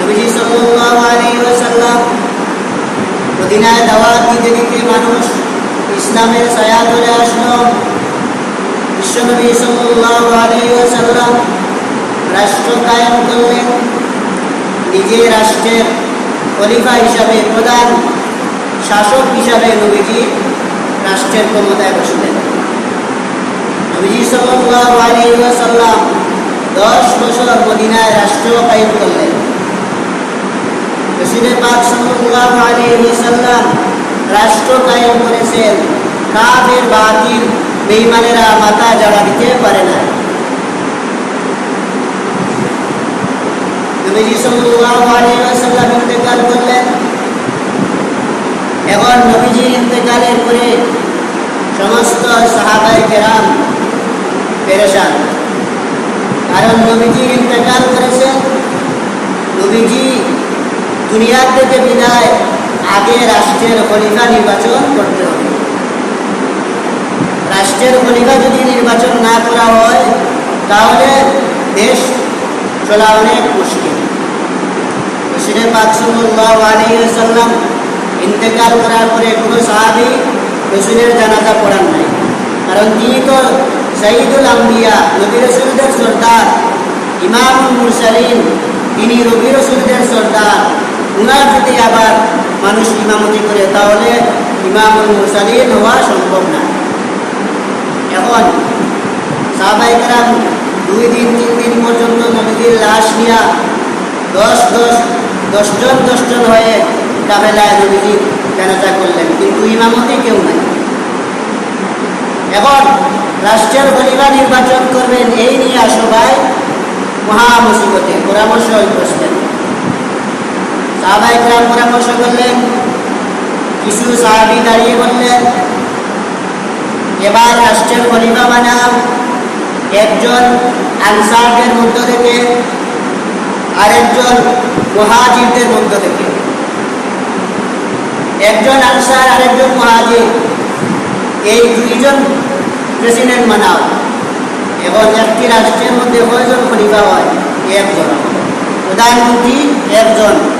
নবীজি সাল্লাল্লাহু আলাইহি ওয়াসাল্লাম মদিনায় দাওয়াত দিতে দিতে মানুষ ইসলামের ছায়া ধরে আসলো। বিশ্বনবী সাল্লাল্লাহু আলাইহি ওয়াসাল্লাম রাষ্ট্র কায়েম করলেন। নিজে রাষ্ট্রের খলিফা হিসাবে প্রধান, শাসক হিসাবে নবীজি রাষ্ট্রের ক্ষমতায় বসলেন। নবীজি সাল্লাল্লাহু আলাইহি ওয়াসাল্লাম দশ বছর মদিনায় রাষ্ট্র কায়েম করলেন। রসুলের পাক সাল্লাল্লাহু আলাইহি ওয়াসাল্লাম রাষ্ট্র কায়েম করেছেন, কাফের, বাতিল, বেঈমানেরা মাথা জাড়া দিতে পারে না। নবীজি সাল্লাল্লাহু আলাইহি ওয়াসাল্লাম ইন্তেকাল করলেন। এখন নবীজির ইন্তেকালের পরে সমস্ত সাহাবায়ে কেরাম পেরেশান। কারণ নবীজি ইন্তেকাল করেছেন, নবীজি দুনিয়ার থেকে বিদায়, আগে রাষ্ট্রের খলিফা নির্বাচন করতে হবে। রাষ্ট্রের খলিফা যদি নির্বাচন না করা হয়, তাহলে দেশ চলা অনেক মুশকিল। সাল্লাল্লাহু ইন্তেকাল করার পরে কোনো সাহাবী রসুলের জানাজা পড়ান নাই। কারণ তিনি তো শহীদুল আম্বিয়া, নবী রসুলদের সর্দার, ইমামুল মুরসালিন, তিনি রবি রসুলদের সর্দার। উনার যদি আবার মানুষ ইমামতি করে, তাহলে ইমামুল মুরসালিন হওয়া সম্ভব না। এখন সাহবাইকরাম দুই দিন, তিন দিন পর্যন্ত নবীজির লাশ নিয়া দশ দশ, দশজন দশজন হয়ে কাফেলায় নবীজি জানাজা করলেন, কিন্তু ইমামতি কেউ নাই। এখন রাষ্ট্রের খলিফা নির্বাচন করবেন, এই নিয়ে সবাই মহা মুসিবতে, পরামর্শ বসলেন। সাহাবাইকরাম পরামর্শ করলেন, কিছু সাহাবি দাঁড়িয়ে বললেন, এবার রাষ্ট্রের খলিফা বানাও, একজন আনসারদের মধ্য থেকে, আরেকজন মহাজিরদের মধ্য থেকে। একজন আনসার, আরেকজন মহাজির, এই দুইজন প্রেসিডেন্ট বানাও, এবং একটি রাষ্ট্রের মধ্যে কয়জন খলিফা হয়? একজন। প্রধানমন্ত্রী একজন।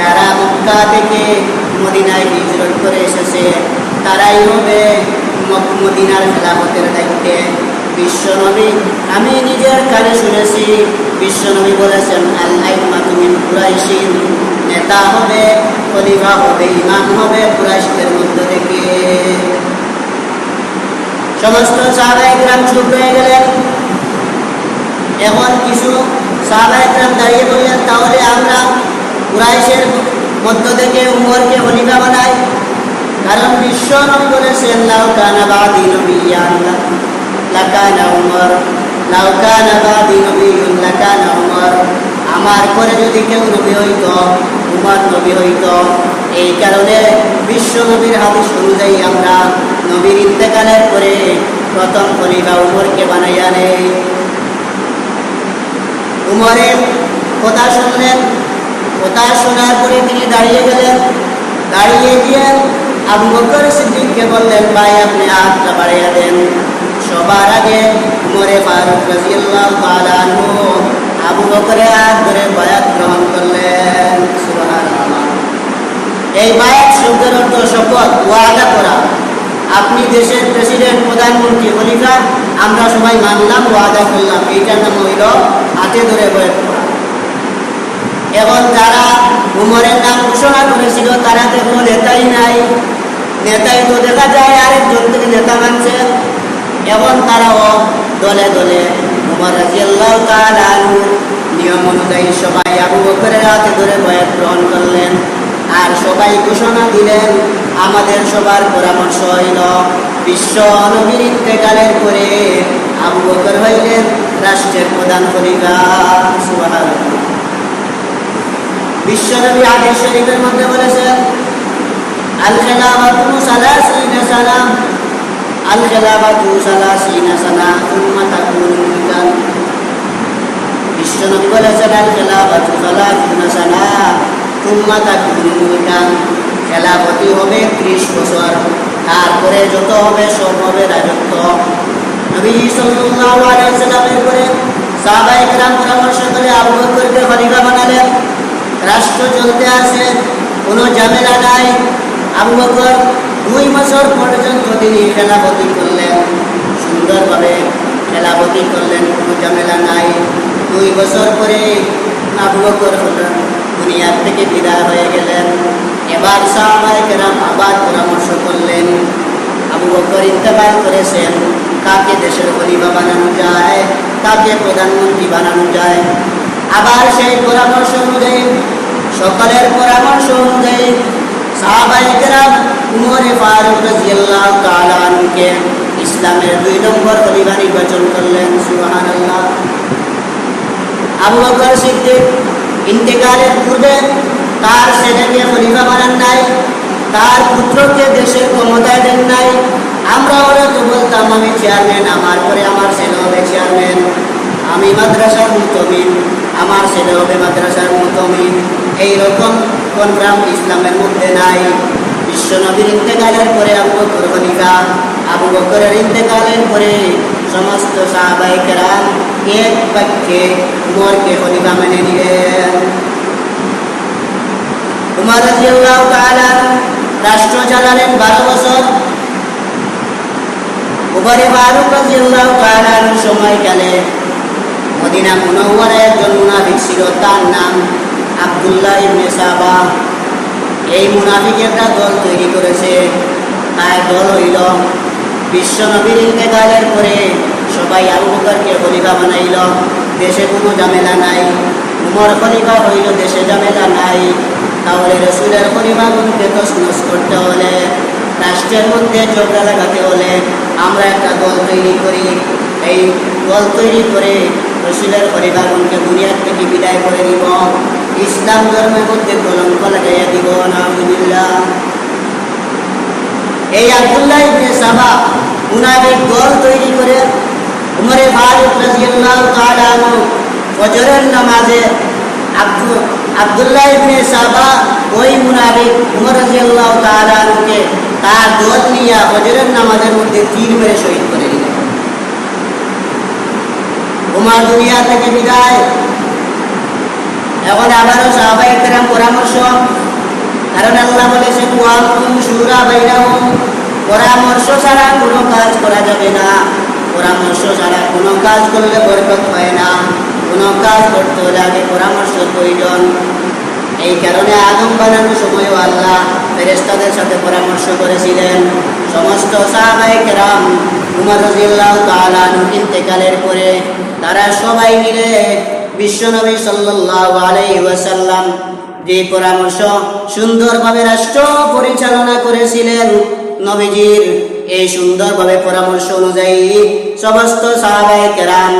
যারা মক্কা থেকে মদিনায় হিজরত করে এসেছে, তারাই হবে মদিনার খেলাফতের দায়িত্বে। বিশ্বনবী, আমি নিজের কানে শুনেছি, বিশ্বনবী বলেছেন আল্লাহ মাতুমিন কুরাইশিন। নেতা হবে, খলিফা হবে, ইমাম হবে, কুরাইশদের মধ্য থেকে। সমস্ত সাহাবাহিকরাম চুপ হয়ে গেলেন। এখন কিছু সাহাবাহিকরাম দাঁড়িয়ে বললেন, তাহলে আমরা কুরাইশের মধ্য থেকে উমরকে খলিফা বানাই কারণ বিশ্ব নবী বলেছেন লাউ কানা বাদি নবিয়ান লাকানা উমর, লাউ কানা বাদি উমর। আমার পরে যদি কেউ নবী হইত, উমর নবী হইত, এই কারণে বিশ্ব নবীর হাদিস অনুযায়ী আমরা নবীর ইন্তেকালের পরে প্রথম খলিফা উমরকে বানাইয়া নেই। উমরের কথা শুনলেন কথা শোনার পরে তিনি দাঁড়িয়ে গেলেন। দাঁড়িয়ে গিয়ে আবু বকর সিদ্দিককে বললেন, ভাই, আপনি হাতটা বাড়িয়ে দেন। সবার আগে উমরে ফারুক রাজিয়াল্লাহু তাআলা আনহু আবু বকরের হাত ধরে বায়াত গ্রহণ করলেন। সুবহানাল্লাহ। এই বায়াত শব্দের অর্থ শপথ, ওয়াদা করা। আপনি দেশের প্রেসিডেন্ট, প্রধানমন্ত্রী, খলিফা, আমরা সবাই মানলাম, ওয়াদা করলাম। এইটার নাম হইল হাতে ধরে বয়াত। এবং যারা উমরের নাম ঘোষণা করেছিল, তারা তো কোনো নেতাই নাই। নেতাই তো দেখা যায় আরেকজন থেকে নেতা মানছে। এবং তারাও দলে দলে উমর রাজিয়াল্লাহু তাআলা নিয়ম অনুযায়ী সবাই আবু বকরের হাতে ধরে বয়াত গ্রহণ করলেন আর সবাই ঘোষণা দিলেন, আমাদের সবার পরামর্শ হইল বিশ্ব নবীর ইন্তেকালের পরে আবু বকর হইলেন রাষ্ট্রের প্রধান খলিফা। সুবহানাল্লাহ। বিশ্বনবী আদেশ শরীফের মধ্যে বলেছেন, আল খেলাফাতু সালাসিনা সানা আল খেলাফাতু সালাসিনা সানা সুম্মা তাকুনু মুলকান বিশ্বনবী বলেছেন, আল খেলাফাতু সালাসিনা সানা সুম্মা তাকুনু মুলকান খেলাফতি হবে ত্রিশ বছর, তারপরে যত হবে সব হবে রাজত্ব। নবী সাল্লাল্লাহু আলাইহি সাল্লামের পরে সাহাবায়ে কেরাম পরামর্শ করে আবু বকরকে খলিফা বানালেন। রাষ্ট্র চলতে আছে, কোনো ঝামেলা নাই। আবু বকর দুই বছর পর্যন্ত তিনি খেলাপতি করলেন, সুন্দরভাবে খেলাপতি করলেন, কোনো ঝামেলা নাই। দুই বছর পরে আবু বকর হলেন দুনিয়ার থেকে বিদায় হয়ে গেলেন। এবার সাহাবায়ে কেরাম আবার পরামর্শ করলেন আবু বকর ইন্তেকাল করেছেন, কাকে দেশের খলিফা বানানো যায়, কাকে প্রধানমন্ত্রী বানানো যায়। আবার সেই পরামর্শ অনুযায়ী, সকলের পরামর্শ অনুযায়ী ইসলামের দুই নম্বর খলিফা নির্বাচন করলেন ইন্তেকালের পূর্বে তার ছেলেকে খলিফা বানান নাই, তার পুত্রকে দেশের ক্ষমতায় দেন নাই। আমরা ওরা তো বলতাম আমি চেয়ারম্যান আমার পরে আমার ছেলে হবে চেয়ারম্যান আমি মাদ্রাসার মুতমিন আমার ছেলে হবে মাদ্রাসার মুতমিন এইরকম কনগ্রাম ইসলামের মধ্যে নাই। বিশ্বনবীর ইন্তেকালের পরে আবু বকর খলিফা, আবু বকরের ইন্তেকালের পরে সমস্ত সাহাবাই এক বাক্যে উমরকে খলিফা মেনে নিলেন। উমর রাদিয়াল্লাহু তাআলা রাষ্ট্র চালালেন বারো বছর। উমরে ফারুক রাদিয়াল্লাহু তাআলা সময়কালে মদিনা মুনাওয়ারা একজন মুনাফিক ছিল, তার নাম আবদুল্লাহ ইবনে সাবা। এই মুনাফিকেরটা দল তৈরি করেছে। তার দল হইল বিশ্ব নবীর ইন্তেকালের পরে সবাই আবু বকরকে খলিফা বানাইল। দেশে কোনো ঝামেলা নাই। উমর খলিফা হইল, দেশে ঝামেলা নাই। তাহলে রসুলের খলিফাগুনকে তসনস করতে হলে, রাষ্ট্রের মধ্যে ঝগড়া লাগাতে হলে আমরা একটা দল তৈরি করি। এই দল তৈরি করে রসুলের খলিফাগুনকে দুনিয়ার থেকে বিদায় করে দিব। ইসলাম ধর্মের মধ্যে কলঙ্ক লাগাইয়া দিব নাহমদুল্লাহ এই আব্দুল্লাহ ইবনে সাবা মুনাফিক দল তৈরি করে উমরে ফারুক রাদিয়াল্লাহু তাআলা ফজরের নামাজে আব্দুল আব্দুল্লাহ ইবনে সাবা ওই মুনাফিক উমর রাদিয়াল্লাহু তাআলা আনহুকে তার দল নিয়ে ফজরের নামাজের মধ্যে তীর মেরে শহীদ করে। উমর দুনিয়া থেকে বিদায়। এখন আবারও সাহাবাই কেরাম পরামর্শ। কারণ আল্লাহ বাইনাহুম। পরামর্শ ছাড়া কোনো কাজ করা যাবে না। পরামর্শ ছাড়া কোনো কাজ করলে বরকত হয় না। কোনো কাজ করতে হলে আগে পরামর্শ প্রয়োজন। এই কারণে আদম বানানোর সময়ও আল্লাহ ফেরেস্তাদের সাথে পরামর্শ করেছিলেন। সমস্ত ইন্তেকালের পরে তারা সবাই মিলে বিশ্বনবী ওয়াসাল্লাম যে পরামর্শ সুন্দরভাবে রাষ্ট্র পরিচালনা করেছিলেন, নবীজির এই সুন্দরভাবে পরামর্শ অনুযায়ী সমস্ত সাহাবায়ে কেরাম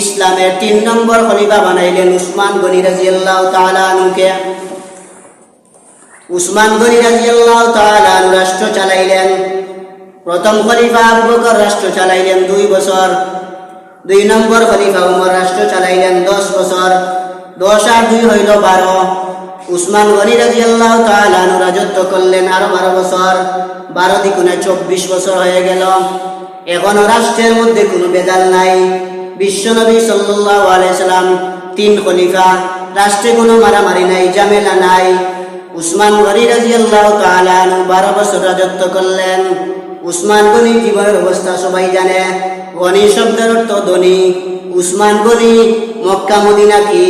ইসলামের তিন নম্বর খলিফা বানাইলেন উসমান গনি রাজিয়াল্লাহু তাআলা আনহুকে। উসমান গনি রাজিয়াল্লাহু তাআলা রাষ্ট্র চালাইলেন। প্রথম খলিফা আবু বকর রাষ্ট্র চালাইলেন দুই বছর। দুই নম্বর খলিফা উমর রাষ্ট্র চালাইলেন দশ বছর। দশ আর দুই হইল বারো। উসমান গনি রাজিয়াল্লাহু তাআলা রাজত্ব করলেন আরও বারো বছর। বারো দ্বিগুণে চব্বিশ বছর হয়ে গেল। এখনও রাষ্ট্রের মধ্যে কোনো বেদাল নাই। বিশ্বনবী সাল্লাল্লাহু আলাইহি সাল্লাম তিন খলিফা। রাষ্ট্রে কোনো মারামারি নাই, ঝামেলা নাই। উসমান গনি রাজিয়াল্লাহু তাআলা আনহু বারো বছর রাজত্ব করলেন। উসমান গনি জীবনের অবস্থা সবাই জানে। গনি শব্দের অর্থ ধনী। উসমান গনি মক্কা, মদিনা কি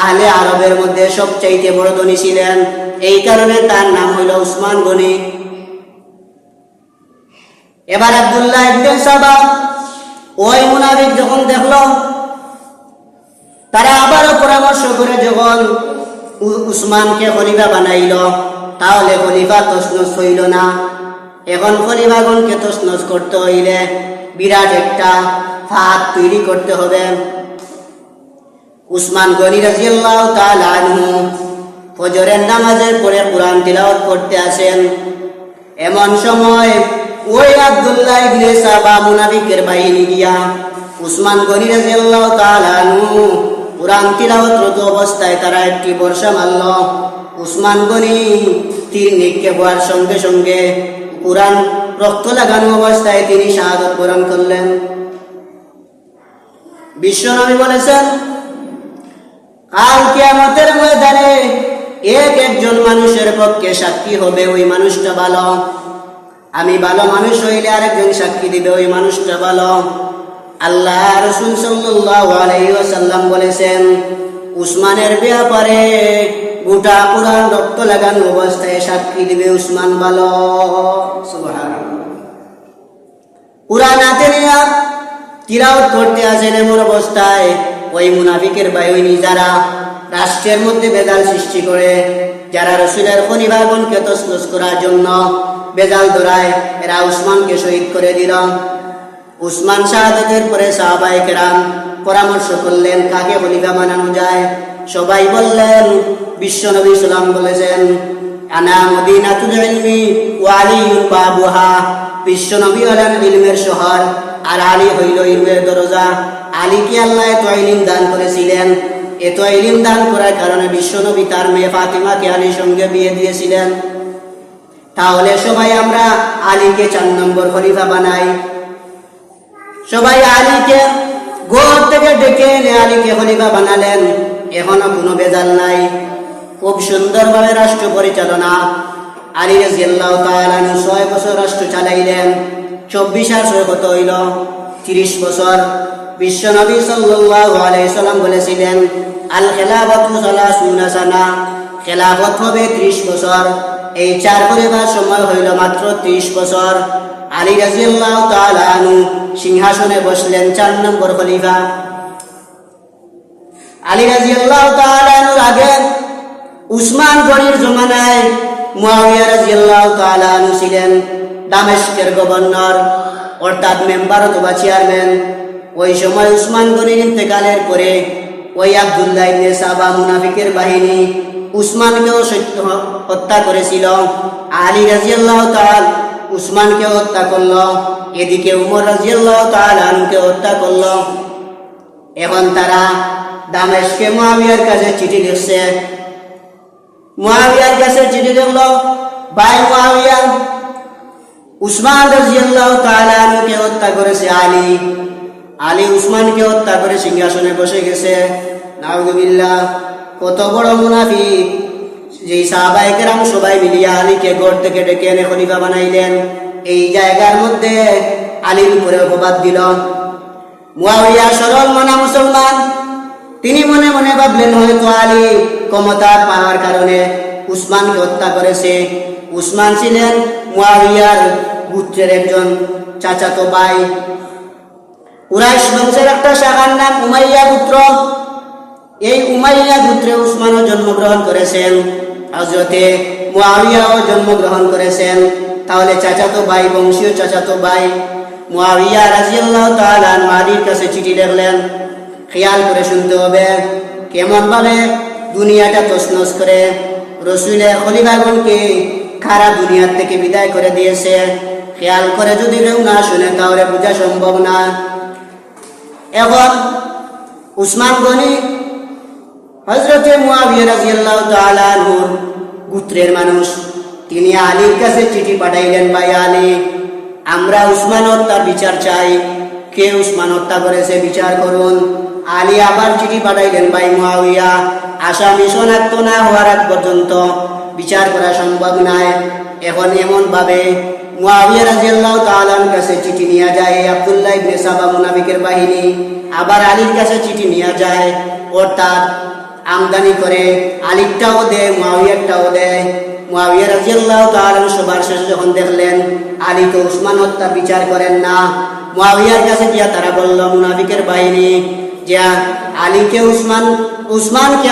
আহলে আরবের মধ্যে সবচাইতে বড় ধনী ছিলেন? এই কারণে তার নাম হইল উসমান গনি। এবার আবদুল্লাহ ইবনে সাবা ওই মুনাফিক যখন দেখল, তারা আবারও পরামর্শ করে যখন উসমানকে খলিফা বানাইল। তাহলে খলিফা তসনস হইল না। এখন খলিফাগণকে তসনস করতে হইলে বিরাট একটা ফাঁদ তৈরি করতে হবে। উসমান গনি রাজিয়াল্লাহু তাআলা আনহু ফজরের নামাজের পরে কোরআন তিলাওয়াত করতে আসেন। এমন সময় ওই আব্দুল্লাহ ইবনে সাবা মুনাফিকের বাহিনী গিয়া উসমান গনি রাদিয়াল্লাহু তাআলা আনহু কোরআন তিলাওয়াতরত অবস্থায় তারা একটি বর্ষা মারল। উসমান গনি তীর নিক্ষেপ হওয়ার সঙ্গে সঙ্গে কোরআন রক্ত লাগানো অবস্থায় তিনি শাহাদত বরণ করলেন। বিশ্বনবী বলেছেন, কাল কিয়ামতের ময়দানে এক একজন মানুষের পক্ষে সাক্ষী হবে ওই মানুষটা ভালো। আমি ভালো মানুষ হইলে আরেকজন সাক্ষী দিবে ওই মানুষটা ভালো। আল্লাহ রসুল ওয়াসাল্লাম বলেছেন, উসমানের ব্যাপারে গোটা কোরআন রক্ত লাগানো অবস্থায় সাক্ষী দিবে উসমান ভালো। হাতে নিয়ে তিরাওত করতে আসেন এমন অবস্থায় ওই মুনাফিকের বাহিনী যারা রাষ্ট্রের মধ্যে বেজাল সৃষ্টি করে, যারা রসুলের খনিভাগনকে তসলস করার জন্য বেজাল ধরায়, এরা উসমানকে শহীদ করে দিল। উসমান শাহাদতের পরে সাহাবাই কেরাম পরামর্শ করলেন, কাকে খলিফা বানানো যায়? সবাই বললেন, বিশ্ব নবী সালাম বলেছেন, আনা মদিনাতুল ইলমি ওয়া আলিয়ুন বাবুহা। বিশ্ব নবী হলেন ইলমের শহর, আর আলী হইল ইলমের দরজা। আলীকে আল্লাহ এত ইলিম দান করেছিলেন। এত ইলিম দান করার কারণে বিশ্ব নবী তার মেয়ে ফাতিমাকে আলীর সঙ্গে বিয়ে দিয়েছিলেন। তাহলে সবাই আমরা আলীকে চার নম্বর খলিফা বানাই। সবাই আলীকে গোর থেকে ডেকে এনে আলীকে খলিফা বানালেন। এখনও কোনো বেজাল নাই। খুব সুন্দরভাবে রাষ্ট্র পরিচালনা। আলী তাআলা আনহু ছয় বছর রাষ্ট্র চালাইলেন। চব্বিশ আর ছয় কত হইল? তিরিশ বছর। বিশ্ব নবী সাল্লাল্লাহু আলাইহি সাল্লাম বলেছিলেন, আল খেলাফতু সালাসুনা সানা। খেলাফত হবে ত্রিশ বছর। এই চার পরিবার সময় হইল মাত্র ত্রিশ বছর। আলী রাজিয়াল্লাহু তাআলা আনহু সিংহাসনে বসলেন চার নম্বর খলিফা। আলী রাজিয়াল্লাহু তাআলা আনহুর আগে উসমান গনির জমানায় মুয়াবিয়া রাদিয়াল্লাহু তাআলা আনহু ছিলেন দামেস্কের গভর্নর, অর্থাৎ মেম্বার অথবা চেয়ারম্যান। ওই সময় উসমান গনির ইন্তেকালের পরে ওই আব্দুল্লাহ ইবনে সাবা মুনাফিকের বাহিনী উসমানকেও সত্য হত্যা করেছিল। আলী রাদিয়াল্লাহু তাআলা উসমানকে হত্যা করল, এদিকে উমর আনহুকে হত্যা করল। এখন তারা দামেশকে মুয়াবিয়ার কাছে চিঠি লিখছে। মুয়াবিয়ার কাছে চিঠি লিখলো ভাই মুয়াবিয়া উসমান আনহুকে হত্যা করেছে আলী। আলী উসমানকে হত্যা করে সিংহাসনে বসে গেছে। নাউজুবিল্লাহ, কত বড় মুনাফিক। যেই সাহাবায়ে কেরাম সবাই মিলিয়া আলীকে গড় থেকে ডেকে এনে খলিফা বানাইলেন। এই জায়গার মধ্যে আলীর উপরে অপবাদ দিল। মুয়াবিয়া সরল মনা মুসলমান। তিনি মনে মনে ভাবলেন, হয়তো আলী ক্ষমতা পাওয়ার কারণে উসমানকে হত্যা করেছে। উসমান ছিলেন মুয়াবিয়ার পুত্রের একজন চাচাতো ভাই। কুরাইশ বংশের একটা শাখার নাম উমাইয়া পুত্র। এই উমাইয়া পুত্রে উসমানও জন্মগ্রহণ করেছেন। হজরতে মুয়াবিয়াও জন্মগ্রহণ করেছেন। তাহলে চাচাতো ভাই, বংশীয় চাচাতো ভাই মুয়াবিয়া রাজিয়াল্লাহু তাআলা আলীর কাছে চিঠি লিখলেন, খেয়াল করে শুনতে হবে কেমন ভাবে দুনিয়াটা তসনস করে রসুলের খলিফাগণকে খারা দুনিয়ার থেকে বিদায় করে দিয়েছে। খেয়াল করে যদি কেউ না শুনে, তাহলে বোঝা সম্ভব না। এখন উসমান গনি হজরতে মুয়াবিয়া রাদিয়াল্লাহু তাআলা আনহুর গোত্রের মানুষ। তিনি আলীর কাছে চিঠি পাঠাইলেন, ভাই আলী, আমরা উসমান হত্যার বিচার চাই। কে উসমান হত্যা করেছে বিচার করুন। আলী আবার চিঠি পাঠাইলেন, ভাই মুয়াবিয়া আসামি শনাক্ত না হওয়ার আগ পর্যন্ত বিচার করা সম্ভব নয়। এখন এমন ভাবে মুয়াবিয়া রাদিয়াল্লাহু তাআলার কাছে চিঠি নিয়ে যায় আব্দুল্লাহ ইবনে সাবা মুনাফিকের বাহিনী। আবার আলীর কাছে চিঠি নিয়ে যায়। অর্থাৎ আমদানি করে, আলীরটাও দেয় মুয়াবিয়ারটাও দেয়। মুয়াবিয়া রাদিয়াল্লাহু তাআলা সবার শেষে দেখলেন উসমান বিচার করেন না কাছে তারা বলল বাহিনী উসমান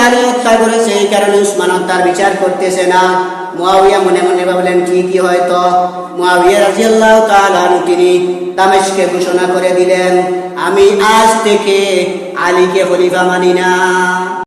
করেছে কারণে উসমান বিচার করতেছে না। মুয়াবিয়া মনে মনে ভাবলেন, ঠিকই হয়তো। মুয়াবিয়া তিনি দামেশকে ঘোষণা করে দিলেন, আমি আজ থেকে আলীকে খলিফা মানি না।